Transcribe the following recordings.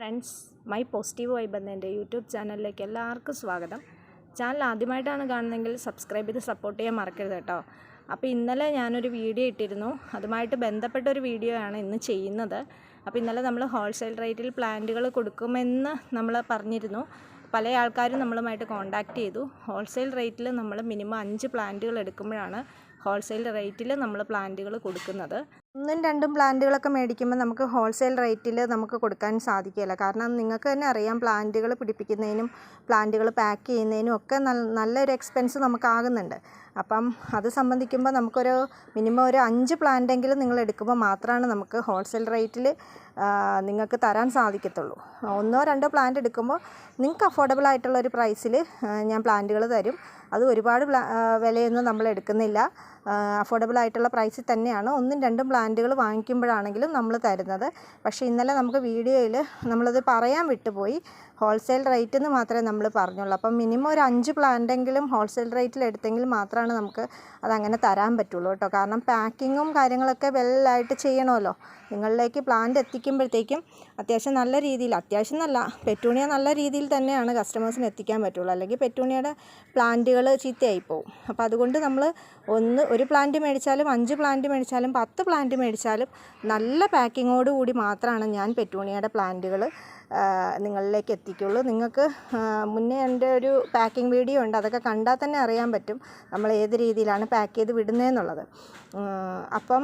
Friends my positive vibe എന്ന എന്റെ YouTube ചാനലിലേക്ക് എല്ലാവർക്കും സ്വാഗതം. ചാനൽ ആദ്യമായിട്ടാണ് കാണുന്നതെങ്കിൽ സബ്സ്ക്രൈബ് ചെയ്ത് സപ്പോർട്ട് ചെയ്യാൻ മറക്കരുത് കേട്ടോ. അപ്പോൾ ഇന്നലെ ഞാനൊരു വീഡിയോ ഇട്ടിരുന്നു. അതുമായിട്ട് ബന്ധപ്പെട്ട ഒരു വീഡിയോ ആണ് ഇന്ന് ചെയ്യുന്നത്. അപ്പോൾ ഇന്നലെ നമ്മൾ ഹോൾസെയിൽ റേറ്റിൽ പ്ലാന്റുകൾ കൊടുക്കുമെന്ന് നമ്മൾ പറഞ്ഞിരുന്നു. പല ആൾക്കാരും നമ്മളുമായിട്ട് കോൺടാക്റ്റ് ചെയ്തു. ഹോൾസെയിൽ റേറ്റിൽ നമ്മൾ മിനിമം അഞ്ച് പ്ലാന്റുകൾ എടുക്കുമ്പോഴാണ് ഹോൾസെയിൽ റേറ്റിൽ നമ്മൾ പ്ലാന്റുകൾ കൊടുക്കുന്നത്. ഒന്നും രണ്ടും പ്ലാന്റുകളൊക്കെ മേടിക്കുമ്പോൾ നമുക്ക് ഹോൾസെയിൽ റേറ്റിൽ നമുക്ക് കൊടുക്കാൻ സാധിക്കില്ല കാരണം നിങ്ങൾക്ക് തന്നെ അറിയാം പ്ലാന്റുകൾ പിടിപ്പിക്കുന്നതിനും പ്ലാന്റുകൾ പാക്ക് ചെയ്യുന്നതിനും ഒക്കെ നല്ല നല്ലൊരു എക്സ്പെൻസ് നമുക്കാകുന്നുണ്ട്. അപ്പം അത് സംബന്ധിക്കുമ്പോൾ നമുക്കൊരു മിനിമം ഒരു അഞ്ച് പ്ലാന്റെങ്കിലും നിങ്ങൾ എടുക്കുമ്പോൾ മാത്രമാണ് നമുക്ക് ഹോൾസെയിൽ റേറ്റിൽ നിങ്ങൾക്ക് തരാൻ സാധിക്കത്തുള്ളൂ. ഒന്നോ രണ്ടോ പ്ലാന്റ് എടുക്കുമ്പോൾ നിങ്ങൾക്ക് അഫോർഡബിൾ ആയിട്ടുള്ള ഒരു പ്രൈസിൽ ഞാൻ പ്ലാന്റുകൾ തരും. അത് ഒരുപാട് വിലയൊന്നും നമ്മൾ എടുക്കുന്നില്ല. അഫോർഡബിൾ ആയിട്ടുള്ള പ്രൈസിൽ തന്നെയാണ്. ഒന്നും രണ്ടും പ്ലാന്റുകൾ വാങ്ങിക്കുമ്പോഴാണെങ്കിലും നമ്മൾ തരുന്നത്. പക്ഷേ ഇന്നലെ നമുക്ക് വീഡിയോയിൽ നമ്മളത് പറയാൻ വിട്ടുപോയി. ഹോൾസെയിൽ റേറ്റ് എന്ന് മാത്രമേ നമ്മൾ പറഞ്ഞുള്ളൂ. അപ്പം മിനിമം ഒരു അഞ്ച് പ്ലാന്റെങ്കിലും ഹോൾസെയിൽ റേറ്റിൽ എടുത്തെങ്കിൽ മാത്രമാണ് നമുക്ക് അതങ്ങനെ തരാൻ പറ്റുള്ളൂ കേട്ടോ. കാരണം പാക്കിങ്ങും കാര്യങ്ങളൊക്കെ വെല്ലായിട്ട് ചെയ്യണമല്ലോ. നിങ്ങളിലേക്ക് പ്ലാന്റ് എത്തിക്കുമ്പോഴത്തേക്കും അത്യാവശ്യം നല്ല രീതിയിൽ അത്യാവശ്യം നല്ല പെറ്റൂണിയ നല്ല രീതിയിൽ തന്നെയാണ് കസ്റ്റമേഴ്സിന് എത്തിക്കാൻ പറ്റുള്ളൂ. അല്ലെങ്കിൽ പെറ്റൂണിയയുടെ പ്ലാന്റുകൾ ചീത്തയായി പോകും അപ്പോൾ അതുകൊണ്ട് നമ്മൾ ഒന്ന് ഒരു പ്ലാന്റ് മേടിച്ചാലും അഞ്ച് പ്ലാന്റ് മേടിച്ചാലും പത്ത് പ്ലാന്റ് മേടിച്ചാലും നല്ല പാക്കിങ്ങോട് കൂടി മാത്രമാണ് ഞാൻ പെറ്റൂണിയയുടെ പ്ലാന്റുകൾ നിങ്ങളിലേക്ക് എത്തിക്കുള്ളൂ. നിങ്ങൾക്ക് മുന്നേ എന്റെ ഒരു പാക്കിംഗ് വീഡിയോ ഉണ്ട്. അതൊക്കെ കണ്ടാൽ തന്നെ അറിയാൻ പറ്റും നമ്മൾ ഏത് രീതിയിലാണ് പാക്ക് ചെയ്ത് വിടുന്നതെന്നുള്ളത്. അപ്പം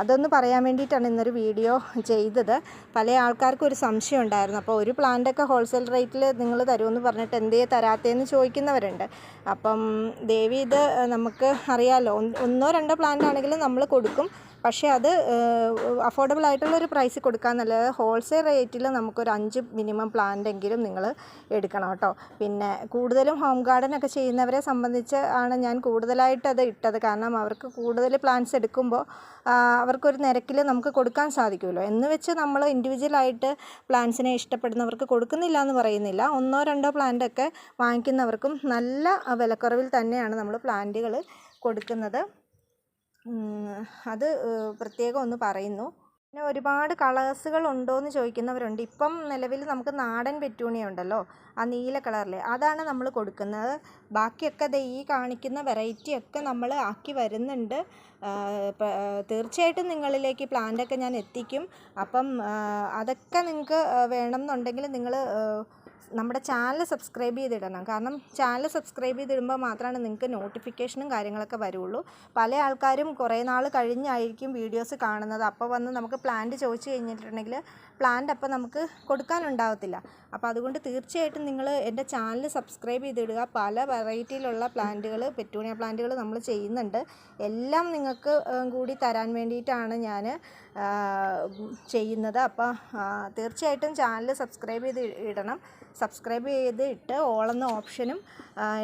അതൊന്ന് പറയാൻ വേണ്ടിയിട്ടാണ് ഇന്നൊരു വീഡിയോ ചെയ്തത്. പല ആൾക്കാർക്കും ഒരു സംശയം ഉണ്ടായിരുന്നു. അപ്പോൾ ഒരു പ്ലാന്റൊക്കെ ഹോൾസെയിൽ റേറ്റിൽ നിങ്ങൾ തരുമെന്ന് പറഞ്ഞിട്ട് എന്തേ തരാത്തേന്ന് ചോദിക്കുന്നവരുണ്ട്. അപ്പം ദേവി ഇത് നമുക്ക് അറിയാമല്ലോ ഒന്നോ രണ്ടോ പ്ലാന്റ് ആണെങ്കിലും നമ്മൾ കൊടുക്കും. പക്ഷേ അത് അഫോർഡബിൾ ആയിട്ടുള്ളൊരു പ്രൈസ് കൊടുക്കാൻ നല്ലത് ഹോൾസെയിൽ റേറ്റിൽ നമുക്കൊരു അഞ്ച് മിനിമം പ്ലാന്റെങ്കിലും നിങ്ങൾ എടുക്കണം കേട്ടോ. പിന്നെ കൂടുതലും ഹോം ഗാർഡൻ ഒക്കെ ചെയ്യുന്നവരെ സംബന്ധിച്ച് ആണ് ഞാൻ കൂടുതലായിട്ട് അത് ഇട്ടത്. കാരണം അവർക്ക് കൂടുതൽ പ്ലാന്റ്സ് എടുക്കുമ്പോൾ അവർക്കൊരു നിരക്കിൽ നമുക്ക് കൊടുക്കാൻ സാധിക്കുമല്ലോ. എന്ന് വെച്ച് നമ്മൾ ഇൻഡിവിജ്വലായിട്ട് പ്ലാന്റ്സിനെ ഇഷ്ടപ്പെടുന്നവർക്ക് കൊടുക്കുന്നില്ല എന്ന് പറയുന്നില്ല. ഒന്നോ രണ്ടോ പ്ലാന്റൊക്കെ വാങ്ങിക്കുന്നവർക്കും നല്ല വിലക്കുറവിൽ തന്നെയാണ് നമ്മൾ പ്ലാന്റുകൾ കൊടുക്കുന്നത്. അത് പ്രത്യേകം ഒന്ന് പറയുന്നു. പിന്നെ ഒരുപാട് കളേഴ്സുകൾ ഉണ്ടോ എന്ന് ചോദിക്കുന്നവരുണ്ട്. ഇപ്പം നിലവിൽ നമുക്ക് നാടൻ പെറ്റൂണിയ ഉണ്ടല്ലോ ആ നീല കളറിൽ അതാണ് നമ്മൾ കൊടുക്കുന്നത്. ബാക്കിയൊക്കെ ദേ ഈ കാണിക്കുന്ന വെറൈറ്റിയൊക്കെ നമ്മൾ ആക്കി വരുന്നുണ്ട്. തീർച്ചയായിട്ടും നിങ്ങളിലേക്ക് പ്ലാന്റൊക്കെ ഞാൻ എത്തിക്കും. അപ്പം അതൊക്കെ നിങ്ങൾക്ക് വേണമെന്നുണ്ടെങ്കിൽ നിങ്ങൾ നമ്മുടെ ചാനൽ സബ്സ്ക്രൈബ് ചെയ്തിടണം. കാരണം ചാനൽ സബ്സ്ക്രൈബ് ചെയ്തിടുമ്പോൾ മാത്രമാണ് നിങ്ങൾക്ക് നോട്ടിഫിക്കേഷനും കാര്യങ്ങളൊക്കെ വരുള്ളൂ. പല ആൾക്കാരും കുറേ നാൾ കഴിഞ്ഞായിരിക്കും വീഡിയോസ് കാണുന്നത്. അപ്പോൾ വന്ന് നമുക്ക് പ്ലാന്റ് ചോദിച്ചു കഴിഞ്ഞിട്ടുണ്ടെങ്കിൽ പ്ലാന്റ് അപ്പോൾ നമുക്ക് കൊടുക്കാനുണ്ടാവത്തില്ല അപ്പോൾ അതുകൊണ്ട് തീർച്ചയായിട്ടും നിങ്ങൾ എന്റെ ചാനൽ സബ്സ്ക്രൈബ് ചെയ്തിടുക. പല വെറൈറ്റിയിലുള്ള പ്ലാന്റുകൾ പെറ്റൂണിയ പ്ലാന്റുകൾ നമ്മൾ ചെയ്യുന്നുണ്ട്. എല്ലാം നിങ്ങൾക്ക് കൂടി തരാൻ വേണ്ടിയിട്ടാണ് ഞാൻ ചെയ്യുന്നത്. അപ്പോൾ തീർച്ചയായിട്ടും ചാനൽ സബ്സ്ക്രൈബ് ചെയ്ത് ഇടണം. സബ്സ്ക്രൈബ് ചെയ്തിട്ട് ഓളെന്ന ഓപ്ഷനും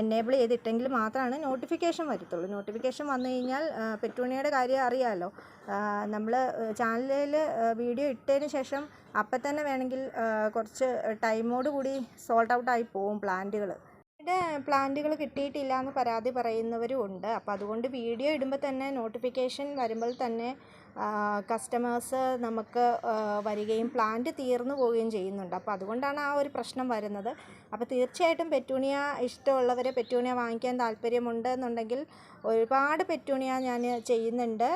എനേബിൾ ചെയ്തിട്ടെങ്കിൽ മാത്രമാണ് നോട്ടിഫിക്കേഷൻ വരത്തുള്ളൂ. നോട്ടിഫിക്കേഷൻ വന്നു കഴിഞ്ഞാൽ പെറ്റൂണിയയുടെ കാര്യം അറിയാമല്ലോ നമ്മൾ ചാനലിൽ വീഡിയോ ഇട്ടതിന് ശേഷം അപ്പം തന്നെ വേണമെങ്കിൽ കുറച്ച് ടൈമോട് കൂടി സോൾട്ട് ഔട്ട് ആയി പോവും പ്ലാന്റുകൾ ഇവിടെ പ്ലാന്റുകൾ കിട്ടിയിട്ടില്ല എന്ന് പരാതി പറയുന്നവരും ഉണ്ട്. അപ്പോൾ അതുകൊണ്ട് വീഡിയോ ഇടുമ്പോൾ തന്നെ നോട്ടിഫിക്കേഷൻ വരുമ്പോൾ തന്നെ കസ്റ്റമേഴ്സ് നമുക്ക് വരികയും പ്ലാന്റ് തീർന്നു പോവുകയും ചെയ്യുന്നുണ്ട്. അപ്പോൾ അതുകൊണ്ടാണ് ആ ഒരു പ്രശ്നം വരുന്നത്. അപ്പോൾ തീർച്ചയായിട്ടും പെറ്റൂണിയ ഇഷ്ടമുള്ളവർ പെറ്റൂണിയ വാങ്ങിക്കാൻ താല്പര്യമുണ്ട് എന്നുണ്ടെങ്കിൽ ഒരുപാട് പെറ്റൂണിയ ഞാൻ ചെയ്യുന്നുണ്ട്.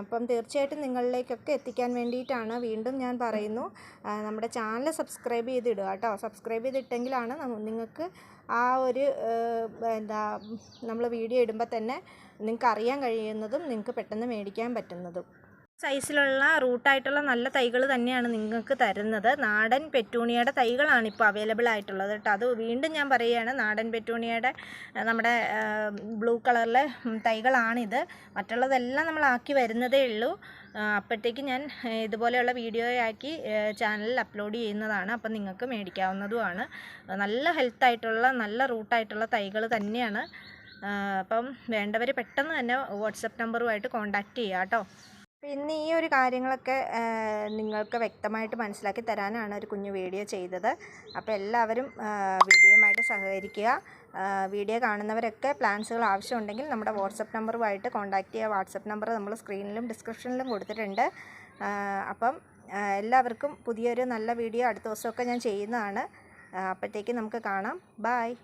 അപ്പം തീർച്ചയായിട്ടും നിങ്ങളിലേക്കൊക്കെ എത്തിക്കാൻ വേണ്ടിയിട്ടാണ് വീണ്ടും ഞാൻ പറയുന്നു. നമ്മുടെ ചാനൽ സബ്സ്ക്രൈബ് ചെയ്തിടുക കേട്ടോ. സബ്സ്ക്രൈബ് ചെയ്തിട്ടെങ്കിലാണ് നിങ്ങൾക്ക് ആ ഒരു എന്താ നമ്മൾ വീഡിയോ ഇടുമ്പോൾ തന്നെ നിങ്ങൾക്ക് അറിയാൻ കഴിയുന്നതും നിങ്ങൾക്ക് പെട്ടെന്ന് മേടിക്കാൻ പറ്റുന്നതും. സൈസിലുള്ള റൂട്ടായിട്ടുള്ള നല്ല തൈകൾ തന്നെയാണ് നിങ്ങൾക്ക് തരുന്നത്. നാടൻ പെറ്റൂണിയയുടെ തൈകളാണ് ഇപ്പോൾ അവൈലബിൾ ആയിട്ടുള്ളത് കേട്ടോ അത് വീണ്ടും ഞാൻ പറയുകയാണ് നാടൻ പെറ്റൂണിയയുടെ നമ്മുടെ ബ്ലൂ കളറിലെ തൈകളാണിത്. മറ്റുള്ളതെല്ലാം നമ്മൾ ആക്കി വരുന്നതേ ഉള്ളൂ. അപ്പോഴത്തേക്ക് ഞാൻ ഇതുപോലെയുള്ള വീഡിയോ ആക്കി ചാനലിൽ അപ്ലോഡ് ചെയ്യുന്നതാണ്. അപ്പം നിങ്ങൾക്ക് മേടിക്കാവുന്നതുമാണ്. നല്ല ഹെൽത്തായിട്ടുള്ള നല്ല റൂട്ടായിട്ടുള്ള തൈകൾ തന്നെയാണ്. അപ്പം വേണ്ടവർ പെട്ടെന്ന് തന്നെ വാട്സപ്പ് നമ്പറുമായിട്ട് കോൺടാക്റ്റ് ചെയ്യുക കേട്ടോ പിന്നെ ഈ ഒരു കാര്യങ്ങളൊക്കെ നിങ്ങൾക്ക് വ്യക്തമായിട്ട് മനസ്സിലാക്കി തരാനാണ് ഒരു കുഞ്ഞു വീഡിയോ ചെയ്തത്. അപ്പോൾ എല്ലാവരും വീഡിയോയുമായിട്ട് സഹകരിക്കുക. വീഡിയോ കാണുന്നവരൊക്കെ പ്ലാൻസുകൾ ആവശ്യമുണ്ടെങ്കിൽ നമ്മുടെ വാട്സപ്പ് നമ്പറുമായിട്ട് കോൺടാക്റ്റ് ചെയ്യുക. വാട്സപ്പ് നമ്പർ നമ്മൾ സ്ക്രീനിലും ഡിസ്ക്രിപ്ഷനിലും കൊടുത്തിട്ടുണ്ട്. അപ്പം എല്ലാവർക്കും പുതിയൊരു നല്ല വീഡിയോ അടുത്ത ദിവസമൊക്കെ ഞാൻ ചെയ്യുന്നതാണ്. അപ്പോഴത്തേക്ക് നമുക്ക് കാണാം. ബായ്